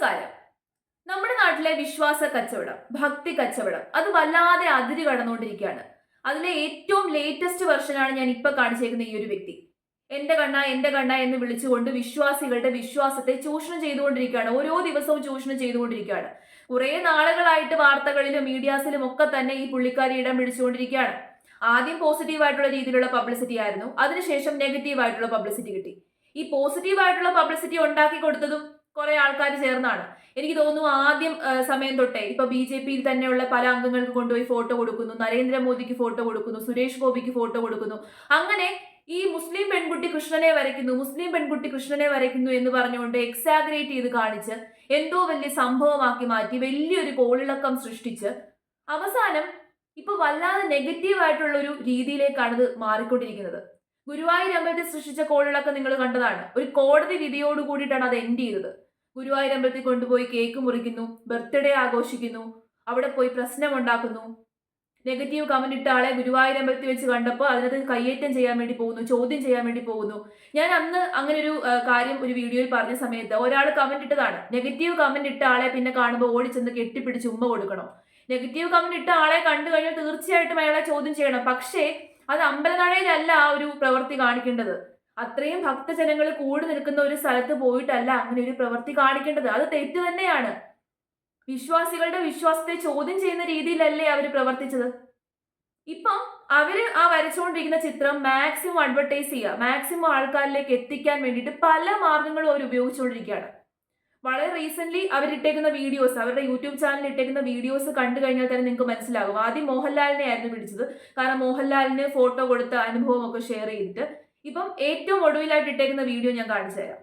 നമസ്കാരം നമ്മുടെ നാട്ടിലെ വിശ്വാസ കച്ചവടം ഭക്തി കച്ചവടം അത് വല്ലാതെ അതിര് കടന്നുകൊണ്ടിരിക്കുകയാണ്. അതിലെ ഏറ്റവും ലേറ്റസ്റ്റ് വെർഷനാണ് ഞാൻ ഇപ്പൊ കാണിച്ചേക്കുന്ന ഈ ഒരു വ്യക്തി. എന്റെ കണ്ണ എന്റെ കണ്ണ എന്ന് വിളിച്ചുകൊണ്ട് വിശ്വാസികളുടെ വിശ്വാസത്തെ ചൂഷണം ചെയ്തുകൊണ്ടിരിക്കുകയാണ്. ഓരോ ദിവസവും ചൂഷണം ചെയ്തുകൊണ്ടിരിക്കുകയാണ്. കുറെ നാളുകളായിട്ട് വാർത്തകളിലും മീഡിയാസിലും ഒക്കെ തന്നെ ഈ പുള്ളിക്കാരി ഇടം പിടിച്ചുകൊണ്ടിരിക്കുകയാണ്. ആദ്യം പോസിറ്റീവ് ആയിട്ടുള്ള രീതിയിലുള്ള പബ്ലിസിറ്റി ആയിരുന്നു. അതിനുശേഷം നെഗറ്റീവ് ആയിട്ടുള്ള പബ്ലിസിറ്റി കിട്ടി. ഈ പോസിറ്റീവ് ആയിട്ടുള്ള പബ്ലിസിറ്റി ഉണ്ടാക്കി കൊടുത്തതും കുറെ ആൾക്കാർ ചേർന്നാണ്. എനിക്ക് തോന്നുന്നു ആദ്യം സമയം തൊട്ടേ ഇപ്പൊ ബി ജെ പിയിൽ തന്നെയുള്ള പല അംഗങ്ങൾക്ക് കൊണ്ടുപോയി ഫോട്ടോ കൊടുക്കുന്നു. നരേന്ദ്രമോദിക്ക് ഫോട്ടോ കൊടുക്കുന്നു സുരേഷ് ഗോപിക്ക് ഫോട്ടോ കൊടുക്കുന്നു. അങ്ങനെ ഈ മുസ്ലിം പെൺകുട്ടി കൃഷ്ണനെ വരയ്ക്കുന്നു മുസ്ലിം പെൺകുട്ടി കൃഷ്ണനെ വരയ്ക്കുന്നു എന്ന് പറഞ്ഞുകൊണ്ട് എക്സാഗ്രേറ്റ് ചെയ്ത് കാണിച്ച് എന്തോ വലിയ സംഭവമാക്കി മാറ്റി വലിയൊരു കോളിളക്കം സൃഷ്ടിച്ച് അവസാനം ഇപ്പൊ വല്ലാതെ നെഗറ്റീവ് ആയിട്ടുള്ള ഒരു രീതിയിലേക്കാണ് ഇത് മാറിക്കൊണ്ടിരിക്കുന്നത്. ഗുരുവായൂർ അമ്പലത്തിൽ സൃഷ്ടിച്ച കോളിളക്കം നിങ്ങൾ കണ്ടതാണ്. ഒരു കോടതി വിധിയോട് കൂടിയിട്ടാണ് അത് എൻഡ് ചെയ്തത്. ഗുരുവായൂർ അമ്പലത്തിൽ കൊണ്ടുപോയി കേക്ക് മുറിക്കുന്നു ബർത്ത്ഡേ ആഘോഷിക്കുന്നു അവിടെ പോയി പ്രശ്നമുണ്ടാക്കുന്നു. നെഗറ്റീവ് കമന്റ് ഇട്ട ആളെ ഗുരുവായൂരമ്പലത്തിൽ വെച്ച് കണ്ടപ്പോൾ അതിനകത്ത് കയ്യേറ്റം ചെയ്യാൻ വേണ്ടി പോകുന്നു ചോദ്യം ചെയ്യാൻ വേണ്ടി പോകുന്നു. ഞാൻ അന്ന് അങ്ങനെ ഒരു കാര്യം ഒരു വീഡിയോയിൽ പറഞ്ഞ സമയത്ത് ഒരാൾ കമന്റ് ഇട്ടതാണ്. നെഗറ്റീവ് കമന്റ് ഇട്ട ആളെ പിന്നെ കാണുമ്പോൾ ഓടിച്ചെന്ന് കെട്ടിപ്പിടിച്ച് ഉമ്മ കൊടുക്കണം. നെഗറ്റീവ് കമന്റ് ഇട്ട ആളെ കണ്ടു കഴിഞ്ഞാൽ തീർച്ചയായിട്ടും അയാളെ ചോദ്യം ചെയ്യണം. പക്ഷേ അത് അമ്പലനടയിലല്ല ആ ഒരു പ്രവൃത്തി കാണിക്കേണ്ടത്. അത്രയും ഭക്തജനങ്ങൾ കൂടി നിൽക്കുന്ന ഒരു സ്ഥലത്ത് പോയിട്ടല്ല അങ്ങനെ ഒരു പ്രവൃത്തി കാണിക്കേണ്ടത്. അത് തെറ്റ് തന്നെയാണ്. വിശ്വാസികളുടെ വിശ്വാസത്തെ ചോദ്യം ചെയ്യുന്ന രീതിയിലല്ലേ അവർ പ്രവർത്തിച്ചത്. ഇപ്പം അവർ ആ വരച്ചുകൊണ്ടിരിക്കുന്ന ചിത്രം മാക്സിമം അഡ്വർടൈസ് ചെയ്യുക മാക്സിമം ആൾക്കാരിലേക്ക് എത്തിക്കാൻ വേണ്ടിയിട്ട് പല മാർഗങ്ങളും അവർ ഉപയോഗിച്ചുകൊണ്ടിരിക്കുകയാണ്. വളരെ റീസെന്റ് അവരിട്ടേക്കുന്ന വീഡിയോസ് അവരുടെ യൂട്യൂബ് ചാനലിൽ ഇട്ടേക്കുന്ന വീഡിയോസ് കണ്ടു കഴിഞ്ഞാൽ തന്നെ നിങ്ങൾക്ക് മനസ്സിലാകും. ആദ്യം മോഹൻലാലിനെ ആയിരുന്നു പിടിച്ചത്. കാരണം മോഹൻലാലിന് ഫോട്ടോ കൊടുത്ത അനുഭവമൊക്കെ ഷെയർ ചെയ്തിട്ട് ഇപ്പം ഏറ്റവും ഒടുവിലായിട്ട് ഇട്ടേക്കുന്ന വീഡിയോ ഞാൻ കാണിച്ചു തരാം.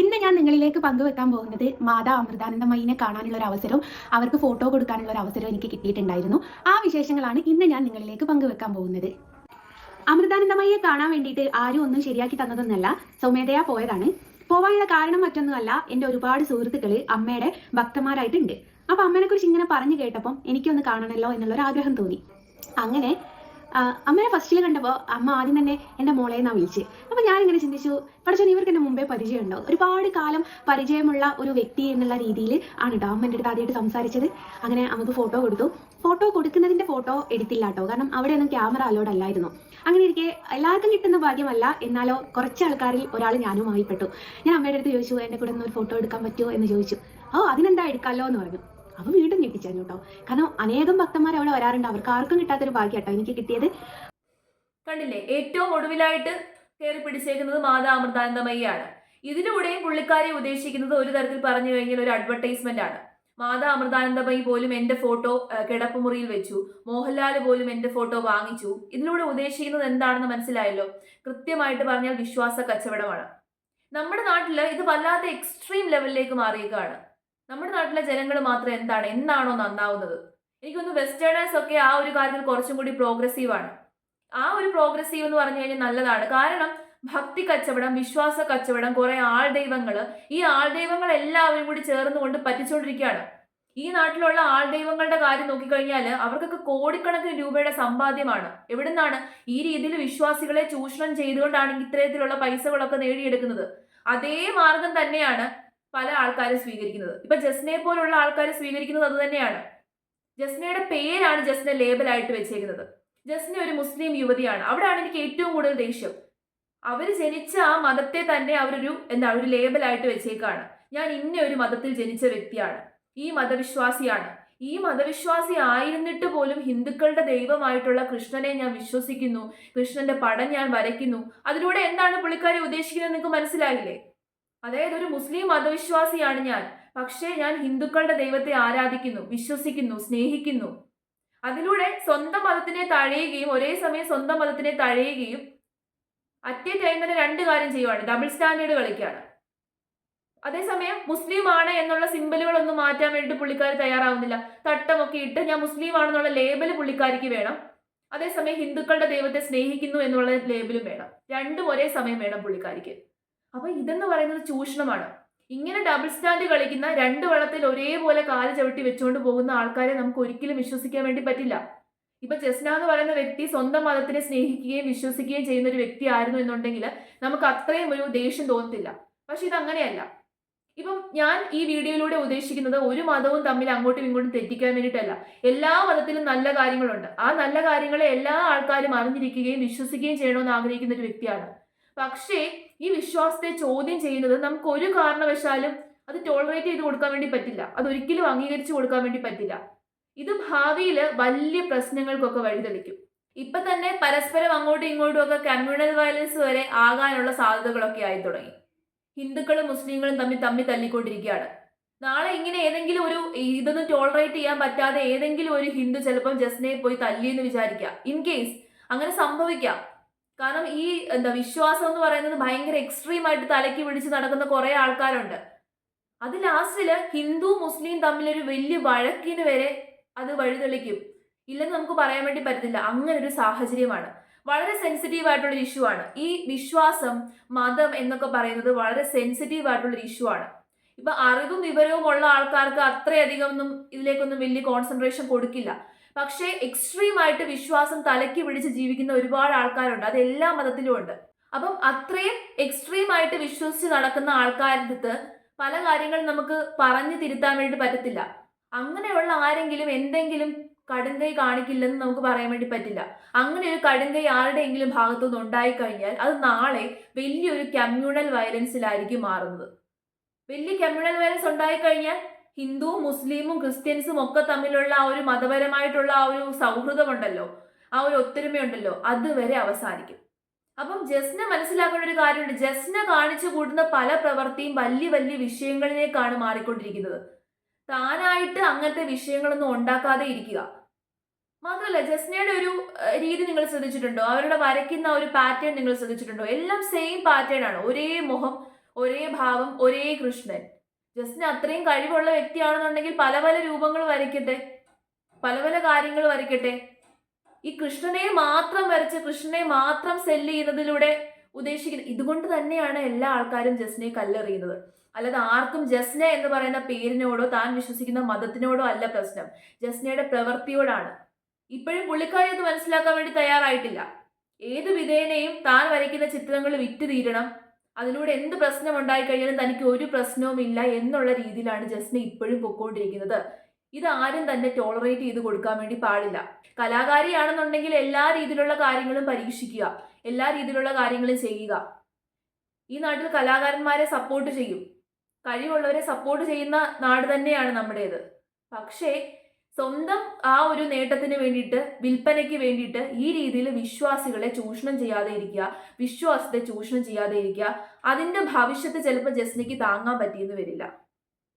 ഇന്ന് ഞാൻ നിങ്ങളിലേക്ക് പങ്കുവെക്കാൻ പോകുന്നത് മാതാ അമൃതാനന്ദമയിനെ കാണാനുള്ള ഒരു അവസരവും അവർക്ക് ഫോട്ടോ കൊടുക്കാനുള്ള ഒരു അവസരവും എനിക്ക് കിട്ടിയിട്ടുണ്ടായിരുന്നു. ആ വിശേഷങ്ങളാണ് ഇന്ന് ഞാൻ നിങ്ങളിലേക്ക് പങ്കുവെക്കാൻ പോകുന്നത്. അമൃതാനന്ദമയെ കാണാൻ വേണ്ടിയിട്ട് ആരും ഒന്നും ശരിയാക്കി തന്നതൊന്നല്ല സ്വമേധയാ പോയതാണ്. പോവാനുള്ള കാരണം മറ്റൊന്നുമല്ല എന്റെ ഒരുപാട് സുഹൃത്തുക്കൾ അമ്മയുടെ ഭക്തന്മാരായിട്ടുണ്ട്. അപ്പൊ അമ്മനെ കുറിച്ച് ഇങ്ങനെ പറഞ്ഞു കേട്ടപ്പം എനിക്കൊന്ന് കാണണമല്ലോ എന്നുള്ള ഒരു ആഗ്രഹം തോന്നി. അങ്ങനെ അമ്മയെ ഫസ്റ്റിൽ കണ്ടപ്പോൾ അമ്മ ആദ്യം തന്നെ എന്റെ മോളെ എന്നാണ് വിളിച്ച്. ഞാൻ ഇങ്ങനെ ചിന്തിച്ചു പഠിച്ചോ ഇവർക്ക് എന്റെ മുമ്പേ പരിചയമുണ്ടോ ഒരുപാട് കാലം പരിചയമുള്ള ഒരു വ്യക്തി എന്നുള്ള രീതിയിൽ ആണ് കേട്ടോ അമ്മ എന്റെ അടുത്ത് ആദ്യമായിട്ട് സംസാരിച്ചത്. അങ്ങനെ അമ്മയ്ക്ക് ഫോട്ടോ കൊടുത്തു. ഫോട്ടോ കൊടുക്കുന്നതിന്റെ ഫോട്ടോ എടുത്തില്ല കേട്ടോ കാരണം അവിടെയൊന്നും ക്യാമറ അലോഡ് അല്ലായിരുന്നു. അങ്ങനെ ഇരിക്കെ എല്ലാവർക്കും കിട്ടുന്ന ഭാഗ്യമല്ല എന്നാലോ കുറച്ച് ആൾക്കാരിൽ ഒരാൾ ഞാനും ആയിപ്പെട്ടു ഞാൻ അമ്മയുടെ അടുത്ത് ചോദിച്ചു എന്റെ കൂടെ ഒന്ന് ഒരു ഫോട്ടോ എടുക്കാൻ പറ്റുമോ എന്ന് ചോദിച്ചു. ഓ അതിനെന്താ എടുക്കാമല്ലോ എന്ന് പറഞ്ഞു. അവ വീണ്ടും ഞെട്ടിച്ചു കേട്ടോ കാരണം അനേകം ഭക്തന്മാർ അവിടെ വരാറുണ്ട്. അവർക്ക് ആർക്കും കിട്ടാത്തൊരു ഭാഗ്യം കേട്ടോ എനിക്ക് കിട്ടിയത്. കണ്ടില്ലേ? ഏറ്റവും ഒടുവിലായിട്ട് കയറി പിടിച്ചേക്കുന്നത് മാതാ അമൃതാനന്ദമയ്യാണ്. ഇതിലൂടെയും പുള്ളിക്കാരെ ഉദ്ദേശിക്കുന്നത് ഒരു തരത്തിൽ പറഞ്ഞു കഴിഞ്ഞാൽ ഒരു അഡ്വർടൈസ്മെന്റ് ആണ്. മാതാ അമൃതാനന്ദമയി പോലും എന്റെ ഫോട്ടോ കിടപ്പുമുറിയിൽ വെച്ചു. മോഹൻലാൽ പോലും എന്റെ ഫോട്ടോ വാങ്ങിച്ചു. ഇതിലൂടെ ഉദ്ദേശിക്കുന്നത് എന്താണെന്ന് മനസ്സിലായല്ലോ? കൃത്യമായിട്ട് പറഞ്ഞാൽ വിശ്വാസ കച്ചവടമാണ്. നമ്മുടെ നാട്ടിൽ ഇത് വല്ലാതെ എക്സ്ട്രീം ലെവലിലേക്ക് മാറിയേക്കാണ്. നമ്മുടെ നാട്ടിലെ ജനങ്ങൾ മാത്രം എന്താണ്? എന്നാണോ നന്നാവുന്നത്? എനിക്കൊന്ന് വെസ്റ്റേണേഴ്സ് ഒക്കെ ആ ഒരു കാര്യത്തിൽ കുറച്ചും കൂടി പ്രോഗ്രസീവ് ആണ്. ആ ഒരു പ്രോഗ്രസീവ് എന്ന് പറഞ്ഞു കഴിഞ്ഞാൽ നല്ലതാണ്. കാരണം ഭക്തി കച്ചവടം വിശ്വാസ കച്ചവടം കുറെ ആൾ ദൈവങ്ങൾ ഈ ആൾ ദൈവങ്ങൾ എല്ലാവരും കൂടി ചേർന്നുകൊണ്ട് പറ്റിച്ചുകൊണ്ടിരിക്കുകയാണ് ഈ നാട്ടിലുള്ള ആൾ ദൈവങ്ങളുടെ കാര്യം നോക്കിക്കഴിഞ്ഞാൽ അവർക്കൊക്കെ കോടിക്കണക്കിന് രൂപയുടെ സമ്പാദ്യമാണ്. എവിടുന്നാണ്? ഈ രീതിയിൽ വിശ്വാസികളെ ചൂഷണം ചെയ്തുകൊണ്ടാണ് ഇത്തരത്തിലുള്ള പൈസകളൊക്കെ നേടിയെടുക്കുന്നത്. അതേ മാർഗം തന്നെയാണ് പല ആൾക്കാരും സ്വീകരിക്കുന്നത്. ഇപ്പൊ ജസ്നയെ പോലുള്ള ആൾക്കാർ സ്വീകരിക്കുന്നത് അത് തന്നെയാണ്. ജസ്നയുടെ പേരാണ് ജസ്ന ലേബലായിട്ട് വെച്ചേക്കുന്നത്. ജസ്ന ഒരു മുസ്ലിം യുവതിയാണ്. അവിടെയാണ് എനിക്ക് ഏറ്റവും കൂടുതൽ ദേഷ്യം. അവർ ജനിച്ച ആ മതത്തെ തന്നെ അവരൊരു എന്താ ഒരു ലേബലായിട്ട് വെച്ചേക്കാണ്. ഞാൻ ഇന്ന ഒരു മതത്തിൽ ജനിച്ച വ്യക്തിയാണ്. ഈ മതവിശ്വാസിയാണ്. ഈ മതവിശ്വാസി ആയിരുന്നിട്ട് പോലും ഹിന്ദുക്കളുടെ ദൈവമായിട്ടുള്ള കൃഷ്ണനെ ഞാൻ വിശ്വസിക്കുന്നു. കൃഷ്ണന്റെ പടം ഞാൻ വരയ്ക്കുന്നു. അതിലൂടെ എന്താണ് പുള്ളിക്കാരി ഉദ്ദേശിക്കുന്നത് നിങ്ങൾക്ക് മനസ്സിലായില്ലേ? അതായത് ഒരു മുസ്ലിം മതവിശ്വാസിയാണ് ഞാൻ. പക്ഷേ ഞാൻ ഹിന്ദുക്കളുടെ ദൈവത്തെ ആരാധിക്കുന്നു വിശ്വസിക്കുന്നു സ്നേഹിക്കുന്നു. അതിലൂടെ സ്വന്തം മതത്തിനെ തഴയുകയും ഒരേ സമയം സ്വന്തം മതത്തിനെ തഴയുകയും അറ്റേ രണ്ട് കാര്യം ചെയ്യുവാണ്. ഡബിൾ സ്റ്റാൻഡേർഡ് കളിക്കുകയാണ് അതേസമയം മുസ്ലിം ആണ് എന്നുള്ള സിമ്പലുകളൊന്നും മാറ്റാൻ വേണ്ടി പുള്ളിക്കാർ തയ്യാറാവുന്നില്ല. തട്ടമൊക്കെ ഇട്ട് ഞാൻ മുസ്ലിം ആണെന്നുള്ള ലേബൽ പുള്ളിക്കാരിക്ക് വേണം. അതേസമയം ഹിന്ദുക്കളുടെ ദൈവത്തെ സ്നേഹിക്കുന്നു എന്നുള്ള ലേബലും വേണം. രണ്ടും ഒരേ സമയം വേണം പുള്ളിക്കാരിക്ക്. അപ്പൊ ഇതെന്ന് പറയുന്നത് ചൂഷണമാണ്. ഇങ്ങനെ ഡബിൾ സ്റ്റാൻഡ് കളിക്കുന്ന രണ്ട് വള്ളത്തിൽ ഒരേപോലെ കാൽ ചവിട്ടി വെച്ചുകൊണ്ട് പോകുന്ന ആൾക്കാരെ നമുക്ക് ഒരിക്കലും വിശ്വസിക്കാൻ വേണ്ടി പറ്റില്ല. ഇപ്പൊ ജസ്ന എന്ന് പറയുന്ന വ്യക്തി സ്വന്തം മതത്തിനെ സ്നേഹിക്കുകയും വിശ്വസിക്കുകയും ചെയ്യുന്ന ഒരു വ്യക്തി ആയിരുന്നു എന്നുണ്ടെങ്കിൽ നമുക്ക് അത്രയും ഒരു ദേഷ്യം തോന്നത്തില്ല. പക്ഷെ ഇത് അങ്ങനെയല്ല. ഇപ്പം ഞാൻ ഈ വീഡിയോയിലൂടെ ഉദ്ദേശിക്കുന്നത് ഒരു മതവും തമ്മിൽ അങ്ങോട്ടും ഇങ്ങോട്ടും തെറ്റിക്കാൻ വേണ്ടിയിട്ടല്ല. എല്ലാ മതത്തിലും നല്ല കാര്യങ്ങളുണ്ട്. ആ നല്ല കാര്യങ്ങളെ എല്ലാ ആൾക്കാരും അറിഞ്ഞിരിക്കുകയും വിശ്വസിക്കുകയും ചെയ്യണമെന്ന് ആഗ്രഹിക്കുന്ന ഒരു വ്യക്തിയാണ്. പക്ഷേ ഈ വിശ്വാസത്തെ ചോദ്യം ചെയ്യുന്നത് നമുക്ക് ഒരു കാരണവശാലും അത് ടോളറേറ്റ് ചെയ്ത് കൊടുക്കാൻ വേണ്ടി പറ്റില്ല. അത് ഒരിക്കലും അംഗീകരിച്ചു കൊടുക്കാൻ വേണ്ടി പറ്റില്ല. ഇത് ഭാവിയിൽ വലിയ പ്രശ്നങ്ങൾക്കൊക്കെ വഴിതെളിക്കും. ഇപ്പൊ തന്നെ പരസ്പരം അങ്ങോട്ടും ഇങ്ങോട്ടും ഒക്കെ കമ്മ്യൂണൽ വയലൻസ് വരെ ആകാനുള്ള സാധ്യതകളൊക്കെ ആയി തുടങ്ങി. ഹിന്ദുക്കളും മുസ്ലിങ്ങളും തമ്മിൽ തമ്മിൽ തല്ലിക്കൊണ്ടിരിക്കുകയാണ്. നാളെ ഇങ്ങനെ ഏതെങ്കിലും ഒരു ഇതൊന്നും ടോളറേറ്റ് ചെയ്യാൻ പറ്റാതെ ഏതെങ്കിലും ഒരു ഹിന്ദു ചിലപ്പം ജസ്നയെ പോയി തല്ലിയെന്ന് വിചാരിക്കാം. ഇൻ കേസ് അങ്ങനെ സംഭവിക്കാം. കാരണം ഈ എന്താ വിശ്വാസം എന്ന് പറയുന്നത് ഭയങ്കര എക്സ്ട്രീം ആയിട്ട് തലയ്ക്ക് പിടിച്ച് നടക്കുന്ന കുറെ ആൾക്കാരുണ്ട്. അത് ലാസ്റ്റിൽ ഹിന്ദു മുസ്ലിം തമ്മിലൊരു വലിയ വഴക്കിന് വരെ അത് വഴിതെളിക്കും. ഇല്ലെന്ന് നമുക്ക് പറയാൻ വേണ്ടി പറ്റത്തില്ല. അങ്ങനെ ഒരു സാഹചര്യമാണ്. വളരെ സെൻസിറ്റീവ് ആയിട്ടുള്ള ഒരു ഇഷ്യൂ ആണ്. ഈ വിശ്വാസം മതം എന്നൊക്കെ പറയുന്നത് വളരെ സെൻസിറ്റീവ് ആയിട്ടുള്ള ഒരു ഇഷ്യൂ ആണ്. ഇപ്പൊ അറിവും വിവരവും ഉള്ള ആൾക്കാർക്ക് അത്രയധികം ഒന്നും ഇതിലേക്കൊന്നും വലിയ കോൺസെൻട്രേഷൻ കൊടുക്കില്ല. പക്ഷേ എക്സ്ട്രീം ആയിട്ട് വിശ്വാസം തലയ്ക്ക് പിടിച്ച് ജീവിക്കുന്ന ഒരുപാട് ആൾക്കാരുണ്ട്. അത് എല്ലാ മതത്തിലും ഉണ്ട് അപ്പം അത്രയും എക്സ്ട്രീം ആയിട്ട് വിശ്വസിച്ച് നടക്കുന്ന ആൾക്കാരുടെ അടുത്ത് പല കാര്യങ്ങളും നമുക്ക് പറഞ്ഞു തിരുത്താൻ വേണ്ടി പറ്റത്തില്ല. അങ്ങനെയുള്ള ആരെങ്കിലും എന്തെങ്കിലും കടുങ്കൈ കാണിക്കില്ലെന്ന് നമുക്ക് പറയാൻ വേണ്ടി പറ്റില്ല. അങ്ങനെ ഒരു കടുങ്കൈ ആരുടെയെങ്കിലും ഭാഗത്തുനിന്ന് ഉണ്ടായിക്കഴിഞ്ഞാൽ അത് നാളെ വലിയൊരു കമ്മ്യൂണൽ വയലൻസിലായിരിക്കും മാറുന്നത്. വലിയ കമ്മ്യൂണൽ വയലൻസ് ഉണ്ടായിക്കഴിഞ്ഞാൽ ഹിന്ദുവും മുസ്ലിമും ക്രിസ്ത്യൻസും ഒക്കെ തമ്മിലുള്ള ആ ഒരു മതപരമായിട്ടുള്ള ആ ഒരു സൗഹൃദമുണ്ടല്ലോ ആ ഒരു ഒത്തൊരുമയുണ്ടല്ലോ അതുവരെ അവസാനിക്കും. അപ്പം ജസ്ന മനസ്സിലാക്കേണ്ട ഒരു കാര്യമുണ്ട്. ജസ്ന കാണിച്ചു കൂട്ടുന്ന പല പ്രവൃത്തിയും വലിയ വലിയ വിഷയങ്ങളിലേക്കാണ് മാറിക്കൊണ്ടിരിക്കുന്നത്. താനായിട്ട് അങ്ങനത്തെ വിഷയങ്ങളൊന്നും ഉണ്ടാക്കാതെ ഇരിക്കുക. മാത്രമല്ല ജസ്നയുടെ ഒരു രീതി നിങ്ങൾ ശ്രദ്ധിച്ചിട്ടുണ്ടോ? അവരുടെ വരയ്ക്കുന്ന ഒരു പാറ്റേൺ നിങ്ങൾ ശ്രദ്ധിച്ചിട്ടുണ്ടോ? എല്ലാം സെയിം പാറ്റേൺ ആണ്. ഒരേ മുഖം ഒരേ ഭാവം ഒരേ കൃഷ്ണൻ. ജസ്ന അത്രയും കഴിവുള്ള വ്യക്തിയാണെന്നുണ്ടെങ്കിൽ പല പല രൂപങ്ങൾ വരയ്ക്കട്ടെ. പല പല കാര്യങ്ങൾ വരയ്ക്കട്ടെ. ഈ കൃഷ്ണനെ മാത്രം വരച്ച് കൃഷ്ണനെ മാത്രം സെല്ല് ചെയ്യുന്നതിലൂടെ ഉദ്ദേശിക്കുന്നത് ഇതുകൊണ്ട് തന്നെയാണ് എല്ലാ ആൾക്കാരും ജസ്നെ കല്ലെറിയുന്നത്. അല്ലാതെ ആർക്കും ജസ്ന എന്ന് പറയുന്ന പേരിനോടോ താൻ വിശ്വസിക്കുന്ന മതത്തിനോടോ അല്ല പ്രശ്നം. ജസ്നയുടെ പ്രവൃത്തിയോടാണ്. ഇപ്പോഴും പുള്ളിക്കാരി അത് മനസ്സിലാക്കാൻ വേണ്ടി തയ്യാറായിട്ടില്ല. ഏത് വിധേനയും താൻ വരയ്ക്കുന്ന ചിത്രങ്ങൾ വിറ്റ് തീരണം. അതിലൂടെ എന്ത് പ്രശ്നം ഉണ്ടായിക്കഴിഞ്ഞാലും തനിക്ക് ഒരു പ്രശ്നവുമില്ല എന്നുള്ള രീതിയിലാണ് ജസ്ന ഇപ്പോഴും പൊക്കോണ്ടിരിക്കുന്നത്. ഇത് ആരും തന്നെ ടോളറേറ്റ് ചെയ്ത് കൊടുക്കാൻ വേണ്ടി പാടില്ല. കലാകാരിയാണെന്നുണ്ടെങ്കിൽ എല്ലാ രീതിയിലുള്ള കാര്യങ്ങളും പരീക്ഷിക്കുക. എല്ലാ രീതിയിലുള്ള കാര്യങ്ങളും ചെയ്യുക. ഈ നാട്ടിൽ കലാകാരന്മാരെ സപ്പോർട്ട് ചെയ്യും. കഴിവുള്ളവരെ സപ്പോർട്ട് ചെയ്യുന്ന നാട് തന്നെയാണ് നമ്മുടേത്. പക്ഷേ സ്വന്തം ആ ഒരു നേട്ടത്തിന് വേണ്ടിയിട്ട് വിൽപ്പനയ്ക്ക് വേണ്ടിയിട്ട് ഈ രീതിയിൽ വിശ്വാസികളെ ചൂഷണം ചെയ്യാതെ ഇരിക്കുക വിശ്വാസത്തെ ചൂഷണം ചെയ്യാതെ ഇരിക്കുക അതിന്റെ ഭവിഷ്യത്ത് ചിലപ്പോൾ ജസ്നയ്ക്ക് താങ്ങാൻ പറ്റിയെന്ന് വരില്ല.